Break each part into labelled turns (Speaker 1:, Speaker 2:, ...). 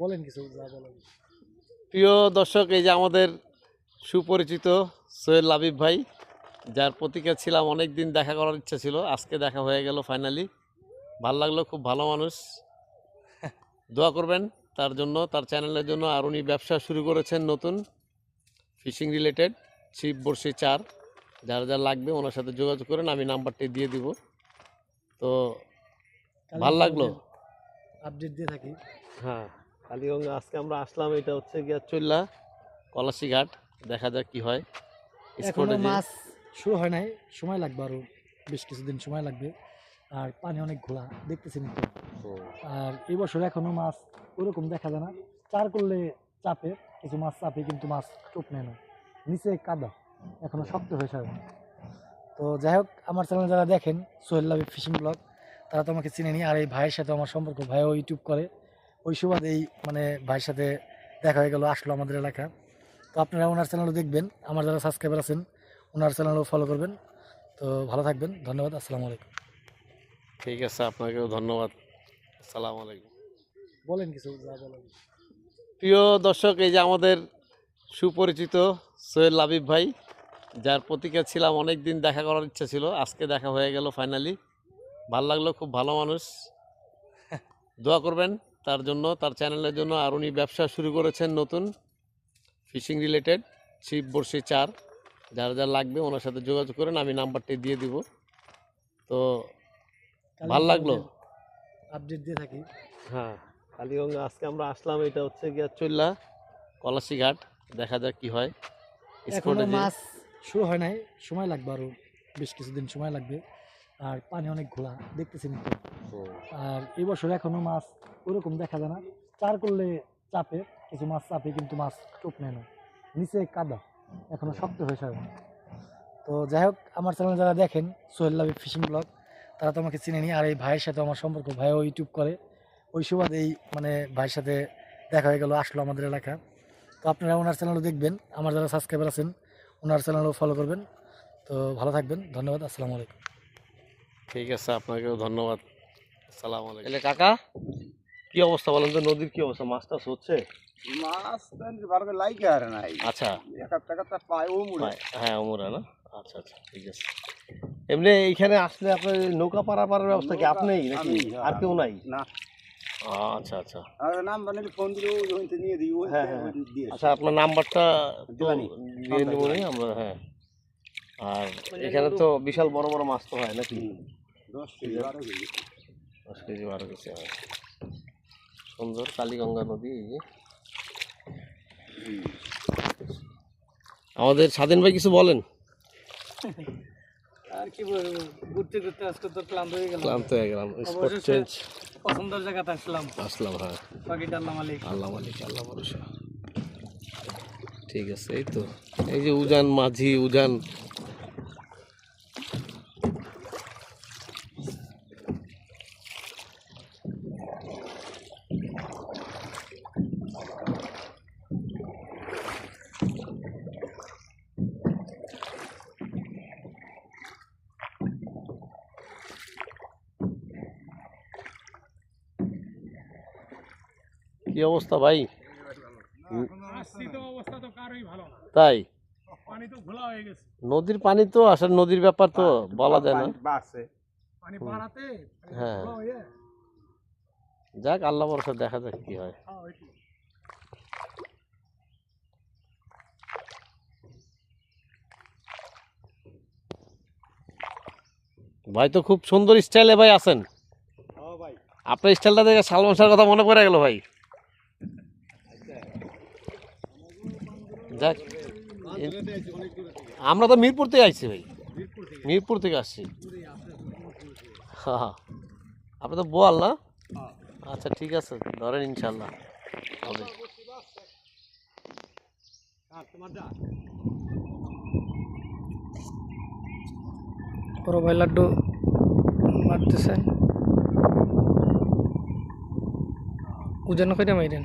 Speaker 1: বলেন কিছু বলেন।
Speaker 2: প্রিয় দর্শক এই যে আমাদের সুপরিচিত সোহেল লাবিব ভাই যার প্রতীক্ষা ছিলাম অনেক দিন দেখা করার ইচ্ছা ছিল আজকে দেখা হয়ে গেল ফাইনালি ভালো লাগল খুব ভালো মানুষ। দোয়া করবেন তার জন্য তার চ্যানেলের জন্য। আর উনি ব্যবসা শুরু করেছেন নতুন ফিশিং রিলেটেড ছিপ বড়শি চার। যার যা লাগবে ওনার সাথে যোগাযোগ করেন আমি নাম্বারটি দিয়ে দিব। তো ভালো লাগল।
Speaker 1: আপডেট দিয়ে থাকি।
Speaker 2: হ্যাঁ। কালীগঙ্গা আজকে আমরা আসলাম এটা হচ্ছে গিয়া চল্লা কলাসি ঘাট। দেখা যাক কি হয়। এখনও
Speaker 1: মাছ শুরু হয় নাই সময় লাগবে আরও বেশ কিছুদিন সময় লাগবে। আর পানি অনেক ঘোলা দেখতেছেন তো আর এই বছর এখনও মাছ ওরকম দেখা যায় না। চার করলে চাপে কিছু মাছ চাপে কিন্তু মাছ টোপ নেয় না। নিচে কাদা এখনও শক্ত হয়ে যাবে তো যাই হোক আমার চ্যানেল যারা দেখেন সোহেল লাভি ফিশিং ব্লগ তারা তো আমাকে চিনেনি আর এই ভাইয়ের সাথে আমার সম্পর্ক ভাইও ইউটিউব করে। ওই সুবাদেই মানে ভাইয়ের সাথে দেখা হয়ে গেল আসলো আমাদের এলাকা। তো আপনারা ওনার চ্যানেলও দেখবেন আমার যারা সাবস্ক্রাইবার আছেন ওনার চ্যানেলও ফলো করবেন। তো ভালো থাকবেন ধন্যবাদ আসসালামু আলাইকুম।
Speaker 2: ঠিক আছে আপনাকেও ধন্যবাদ আসসালামু আলাইকুম।
Speaker 1: বলেন কিছু যা বলেন।
Speaker 2: প্রিয় দর্শক এই যে আমাদের সুপরিচিত সোহেল লাবিব ভাই যার প্রতীক্ষা ছিলাম অনেক দিন দেখা করার ইচ্ছা ছিল আজকে দেখা হয়ে গেল ফাইনালি ভালো লাগল খুব ভালো মানুষ। দোয়া করবেন। তার জন্য তার চ্যানেলের জন্য আর উনি ব্যবসা শুরু করেছেন নতুন ফিশিং রিলেটেড ছিপ বড়শি চার। যার যা লাগবে ওনার সাথে যোগাযোগ করেন আমি নাম্বারটি দিয়ে দিব। তো ভালো লাগল?
Speaker 1: আপডেট দিয়ে থাকি।
Speaker 2: হ্যাঁ কালীগঙ্গা আজকে আমরা আসলাম এটা হচ্ছে গিয়া চল্লা কলাসি ঘাট। দেখা যাক কি হয়।
Speaker 1: মাছ শুরু হয় নাই সময় লাগবে আরও বেশ কিছুদিন সময় লাগবে। আর পানি অনেক ঘোলা দেখতেছেন তো আর এই বছর এখনও মাছ ওরকম দেখা যায় না। চার করলে চাপে কিছু মাছ চাপে কিন্তু মাছ টোপ নেয় না। নিচে কাদা এখনও শক্ত হয়ে যাবে তো যাই হোক আমার চ্যানেল যারা দেখেন সোহেল লাভি ফিশিং ব্লগ তারা তো আমাকে চিনেনি আর এই ভাইয়ের সাথে আমার সম্পর্ক ভাইও ইউটিউব করে। ওই সুবাদেই মানে ভাইয়ের সাথে দেখা হয়ে গেল আসলো আমাদের এলাকা। তো আপনারা ওনার চ্যানেলও দেখবেন আমার যারা সাবস্ক্রাইবার আছেন ওনার চ্যানেলও ফলো করবেন। তো ভালো থাকবেন ধন্যবাদ আসসালামু আলাইকুম।
Speaker 2: ঠিক আছে আপনাকেও ধন্যবাদ। সালাম আলাইকুম। এলে কাকা কি অবস্থা বলেন তো নদীর কি অবস্থা? মাছ টাছ হচ্ছে?
Speaker 3: মাছ লাইকে আর নাই।
Speaker 2: আচ্ছা।
Speaker 3: পায় ও মুড়ে
Speaker 2: হয়, হ্যাঁ না? আচ্ছা আচ্ছা ঠিক আছে। এমনি এইখানে আসলে আপনার নৌকা পারাপারের ব্যবস্থা কি
Speaker 3: নৌকা
Speaker 2: আপনিই নাকি?
Speaker 3: হ্যাঁ।
Speaker 2: আর কেউ নাই?
Speaker 3: না।
Speaker 2: আচ্ছা আচ্ছা।
Speaker 3: ফোন নিয়ে দিই
Speaker 2: হ্যাঁ, হ্যাঁ। আচ্ছা আপনার নাম্বারটা দিয়ে নেব নি আমরা হ্যাঁ। আর এখানে তো বিশাল বড় বড় মাছ তো হয় নাকি।
Speaker 3: দশ কেজি বারো কেজি
Speaker 2: দশ কেজি বারো কেজি হয় সুন্দর কালীগঙ্গা নদী এই যে আমাদের স্বাধীন ভাই কিছু বলেন?
Speaker 1: আর কি বলব? ঘুরতে ঘুরতে আজকে তো ক্লান্ত হয়ে গেলাম।
Speaker 2: ক্লান্ত হয়ে গেলাম। স্পট চেঞ্জ
Speaker 1: পছন্দের জায়গাতে আসলাম।
Speaker 2: আসলাম হ্যাঁ।
Speaker 1: বাকি ডাল্লা মালিক।
Speaker 2: আল্লাহ মালিক আল্লাহ ভরসা। ঠিক আছে এই তো। এই যে উজান মাঝি উজান। কি অবস্থা ভাই? তাই?
Speaker 1: পানি তো ঘোলা হয়ে গেছে।
Speaker 2: নদীর পানি তো আসলে নদীর ব্যাপার তো বলা যায় না।
Speaker 3: বাসে
Speaker 1: পানি বাড়াতে
Speaker 2: হ্যাঁ। যাক আল্লাহ বরসা দেখা যাক কি হয়।
Speaker 1: হ্যাঁ,
Speaker 2: ভাই তো খুব সুন্দর স্টাইলে ভাই আছেন। আপনার স্টাইলটা দেখে সালমান শাহর কথা মনে পড়ে গেল ভাই। যাক আমরা তো মিরপুর থেকে আসছি ভাই। মিরপুর থেকে আসছি। হ্যাঁ আপনি তো বোয়াল না? আচ্ছা ঠিক আছে, ধরেন ইনশাল্লাহ, হবে।
Speaker 1: ভাই লাড্ডু মারতেছে উজান কইটা মাইরেন।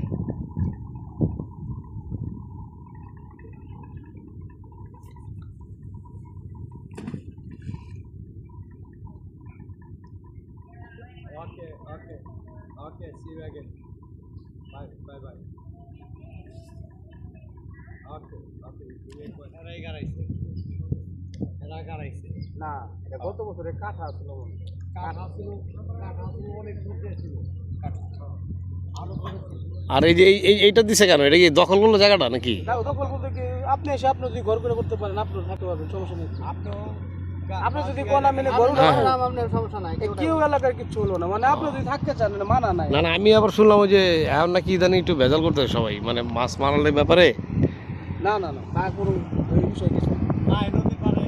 Speaker 3: Bye bye bye okay okay এরাই গাড়াইছে এরা গাড়াইছে না এটা গত বছরে কাঠা ছিল কাঠা ছিল কাঠা ছিল অনেক দূরে ছিল। আরও
Speaker 2: আর এই যে এই- এই এইটা দিছে কেন? এটা কি দখল করল জায়গাটা নাকি?
Speaker 4: না দখল বলতে কি আপনি এসে আপনি যদি ঘর করে করতে পারেন আপনি থাকতে পারবেন সমস্যা নেই।
Speaker 3: আপনিও
Speaker 4: আপনি যদি কোন ঘর
Speaker 2: হ্যাঁ, হ্যাঁ।
Speaker 4: সমস্যা নাই কেউ এলাকার কিছু হলো না। মানে আপনি যদি থাকতে চান না মানা নাই।
Speaker 2: না না আমি আবার শুনলাম যে এখন নাকি ইদানিং একটু ভেজাল করতে হয় সবাই মানে মাছ মারালের ব্যাপারে।
Speaker 4: না না না তা কোনো ওই বিষয় কিছু না।
Speaker 3: নাই পারে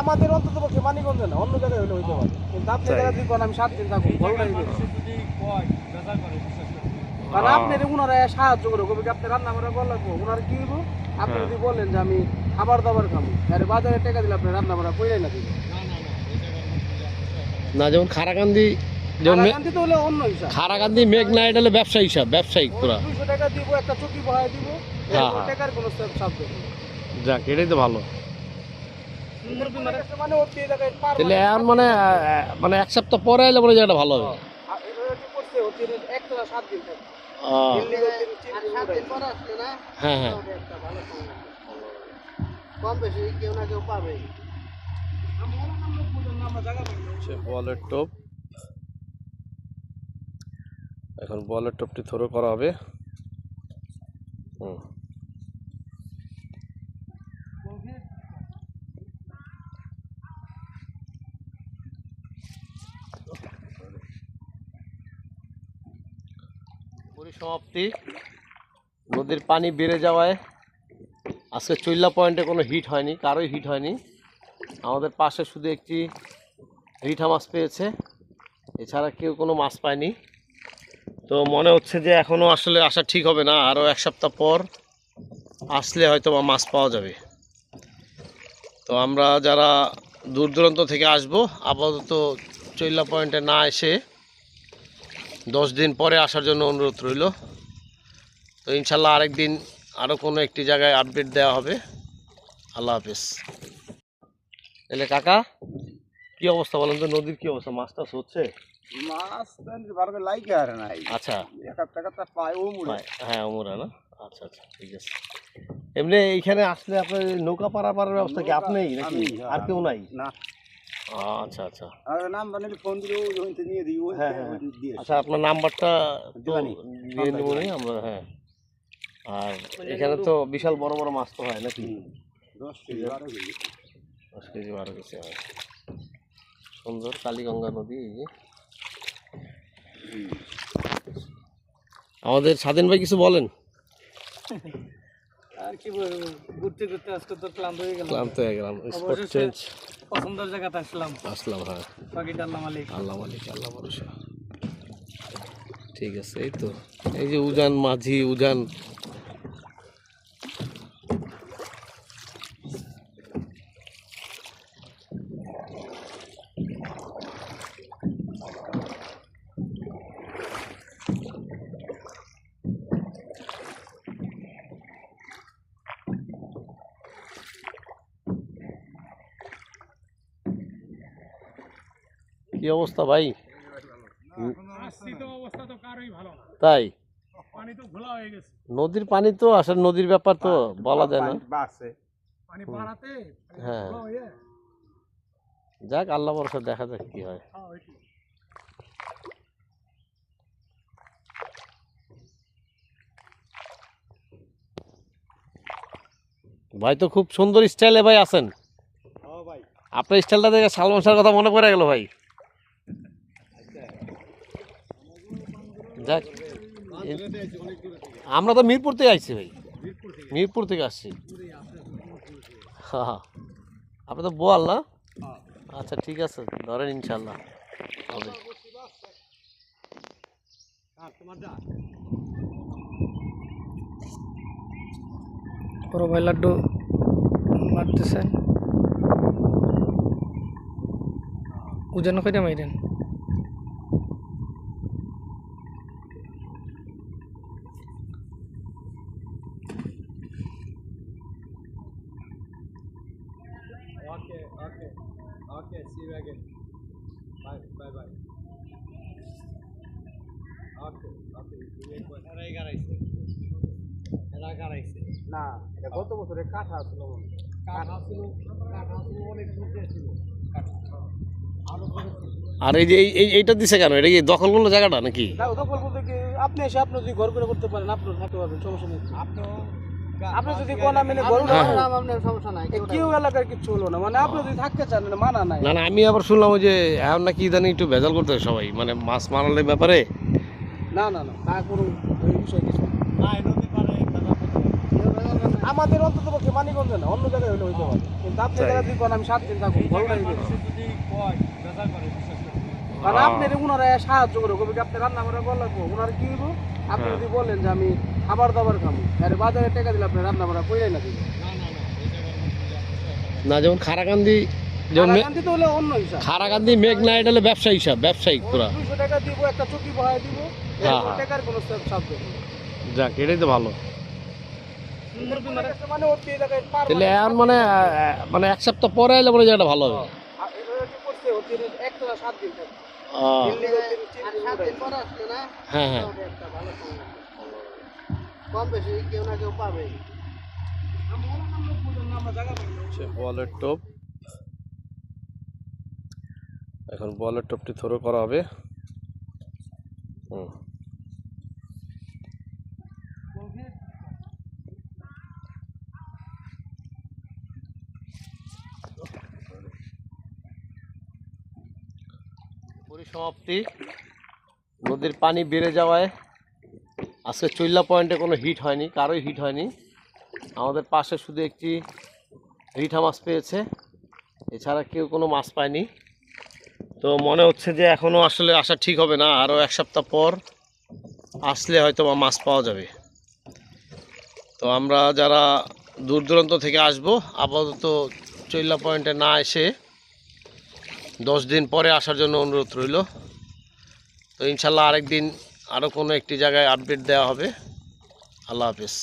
Speaker 4: আমাদের অন্তত পক্ষে মানিগঞ্জে না অন্য জায়গায় হলে হইতে পারে। কিন্তু আপনি যদি কোন আমি সাত দিন থাকুন ভালো লাগবে।
Speaker 3: যদি কয় দাদা করে বিশ্বাস করে
Speaker 4: কারণ
Speaker 2: হ্যাঁ।
Speaker 4: আপনি উনারা সাহায্য করে কবে আপনি রান্না করা বল লাগবো ওনার কি হইব? আপনি
Speaker 2: হ্যাঁ।
Speaker 4: যদি বলেন যে আমি খাবার দাবার খাব আরে বাজারে টাকা দিলে আপনি রান্না করা কইরাই না দিবেন।
Speaker 3: না না না
Speaker 2: না যেমন খারাকান্দি খারাকান্দি মেঘনা এটা হলো ব্যবসা হিসাব ব্যবসায়িক পুরা।
Speaker 4: টাকা দিব একটা চকি বহায় দিব
Speaker 2: হ্যাঁ, হ্যাঁ।
Speaker 4: টাকার কোনো শব্দ।
Speaker 2: যাক এটাই তো ভালো।
Speaker 4: মানে
Speaker 2: তাহলে এখন মানে মানে এক সপ্তাহ পরে এলে পরে জায়গাটা ভালো হবে।
Speaker 4: একটা সাত দিন কম বেশি কেউ না কেউ পাবে
Speaker 2: বলের টোপ। এখন বলের টোপটি থ্রো করা হবে। হুম। পরিসমাপ্তি নদীর পানি বেড়ে যাওয়ায় আজকে চৈল্লা পয়েন্টে কোনো হিট হয়নি, কারোই হিট হয়নি। আমাদের পাশে শুধু একটি রিঠা মাছ পেয়েছে, এছাড়া কেউ কোনো মাছ পায়নি। তো মনে হচ্ছে যে এখনও আসলে আসা ঠিক হবে না, আরও এক সপ্তাহ পর আসলে হয়তো বা মাছ পাওয়া যাবে। তো আমরা যারা দূর দূরান্ত থেকে আসব, আপাতত চৈল্লা পয়েন্টে না এসে দশ দিন পরে আসার জন্য অনুরোধ রইল। তো ইনশাল্লাহ আরেকদিন আরও কোনো একটি জায়গায় আপডেট দেওয়া হবে। আল্লাহ হাফেজ। এলে কাকা কি অবস্থা বলেন তো? নদীর কি অবস্থা? মাছ টাছ হচ্ছে?
Speaker 3: মাছ তো লাইকে আর নাই।
Speaker 2: আচ্ছা।
Speaker 3: পায় ও মুড়ে
Speaker 2: হয়, না? আচ্ছা আচ্ছা ঠিক আছে। এমনি এইখানে আসলে আপনার নৌকা পারাপারের ব্যবস্থা কি আপনি নাকি?
Speaker 3: হ্যাঁ।
Speaker 2: আর কেউ নাই?
Speaker 3: না।
Speaker 2: আচ্ছা আচ্ছা।
Speaker 3: আর ফোন দিলে ওই নিয়ে দিই ওই
Speaker 2: হ্যাঁ, হ্যাঁ, আচ্ছা আপনার নাম্বারটা। দিয়ে নেব আমরা হ্যাঁ। আর এখানে তো বিশাল বড় বড় মাছ তো হয় নাকি?
Speaker 3: দশ কেজি বারো কেজি।
Speaker 2: দশ কেজি বারো কেজি হয়। সুন্দর কালীগঙ্গা নদী এই যে। আমাদের স্বাধীন ভাই কিছু বলেন?
Speaker 4: আর কি বলব? ঘুরতে ঘুরতে আজকে তো ক্লান্ত হয়ে গেল
Speaker 2: ক্লান্ত হয়ে গেলাম স্পট চেঞ্জ
Speaker 4: পছন্দের জায়গাতে আসলাম।
Speaker 2: আসলাম হ্যাঁ।
Speaker 4: মালিক।
Speaker 2: আল্লাহ মালিক আল্লাহ ভরসা। ঠিক আছে এই তো। এই যে উজান মাঝি উজান কি অবস্থা ভাই?
Speaker 4: অবস্থা তো কারোই ভালো না
Speaker 2: তাই?
Speaker 4: পানি তো ঘোলা হয়ে গেছে।
Speaker 2: নদীর পানি তো আসলে নদীর ব্যাপার তো বলা যায় না।
Speaker 3: বাড়ছে
Speaker 4: পানি বাড়াতে
Speaker 2: হ্যাঁ। যাক আল্লাহ বরসা দেখা যাক কি হয়। ভাই তো খুব সুন্দর স্টাইলে ভাই আছেন।
Speaker 3: হ্যাঁ
Speaker 2: আপনার স্টাইলটা দেখে সালমান শাহর কথা মনে পড়ে গেল ভাই। যাক আমরা তো মিরপুর থেকে আসছি ভাই। মিরপুর থেকে আসছি। হ্যাঁ আপনি তো বোয়াল না? আচ্ছা ঠিক আছে, ধরেন ইনশাল্লাহ। হবে।
Speaker 4: ভাই লাড্ডু মারতেছে ওজন কইটা মাইরেন। না এটা গত বছরে কাঠা ছিল মনে
Speaker 3: কাঠা ছিল কাঠা ছিল অনেক দূরে ছিল কাঠা
Speaker 2: আরও এই যে এই- এই এইটা দিছে কেন? এটা কি দখল করল জায়গাটা নাকি?
Speaker 4: দখল বলতে কি আপনি এসে আপনি যদি ঘর করে করতে পারেন আপনি থাকতে পারবেন সমস্যা নেই। আপনি যদি কোন
Speaker 2: হ্যাঁ, হ্যাঁ।
Speaker 4: আপনার সমস্যা নাই কেউ এলাকার কিছু হলো না মানে আপনি যদি থাকতে চান এটা মানা নাই।
Speaker 2: না না আমি আবার শুনলাম যে এখন নাকি ইদানিং একটু ভেজাল করতে সবাই মানে মাছ মারালের ব্যাপারে।
Speaker 4: না না না তা কোনো ওই বিষয় কিছু না। আমাদের অন্তত পক্ষে মানিগঞ্জে না অন্য জায়গায় হলে হইতে পারে কিন্তু আপনি। জায়গা যদি কোন আমি সাত দিন থাকুন ভালো লাগবে
Speaker 3: যদি কয় বেজা করে বিশ্বাস করে
Speaker 4: কারণ। আপনার উনারা সাহায্য করে কবি আপনি রান্না করে বল লাগবো ওনার কি হইব আপনি
Speaker 2: হ্যাঁ।
Speaker 4: যদি বলেন যে আমি খাবার দাবার খাব আরে বাজারে টাকা দিলে আপনি রান্না বান্না কইরাই না দিবেন
Speaker 3: না না না
Speaker 2: যেমন খারাকান্দি যেমন মে-
Speaker 4: কারাকান্দি তো হলে অন্য হিসাব
Speaker 2: খারাকান্দি মেঘনা এটা হলো ব্যবসায়ী হিসাব ব্যবসায়িক পুরা
Speaker 4: দুইশো টাকা দিব একটা চুকি বহায় দিব। টাকার কোনো শব্দ
Speaker 2: যাক এটাই তো ভালো। তাহলে এখন মানে মানে এক সপ্তাহ পরে এলে মনে হয় জায়গাটা ভালো হবে। হ্যাঁ হ্যাঁ
Speaker 4: কম বেশি কেউ না কেউ পাবে।
Speaker 2: বলের টোপ। এখন বলের টোপটি থ্রো করা হবে। হুম। পরিসমাপ্তি। নদীর পানি বেড়ে যাওয়ায় আজকে চৈল্লা পয়েন্টে কোনো হিট হয়নি, কারোই হিট হয়নি। আমাদের পাশে শুধু একটি রিঠা মাছ পেয়েছে, এছাড়া কেউ কোনো মাছ পায়নি। তো মনে হচ্ছে যে এখনও আসলে আসা ঠিক হবে না, আরও এক সপ্তাহ পর আসলে হয়তো বা মাছ পাওয়া যাবে। তো আমরা যারা দূর দূরান্ত থেকে আসব, আপাতত চৈল্লা পয়েন্টে না এসে দশ দিন পরে আসার জন্য অনুরোধ রইল। তো ইনশাল্লাহ আরেকদিন আরও কোনো একটি জায়গায় আপডেট দেওয়া হবে। আল্লাহ হাফিজ।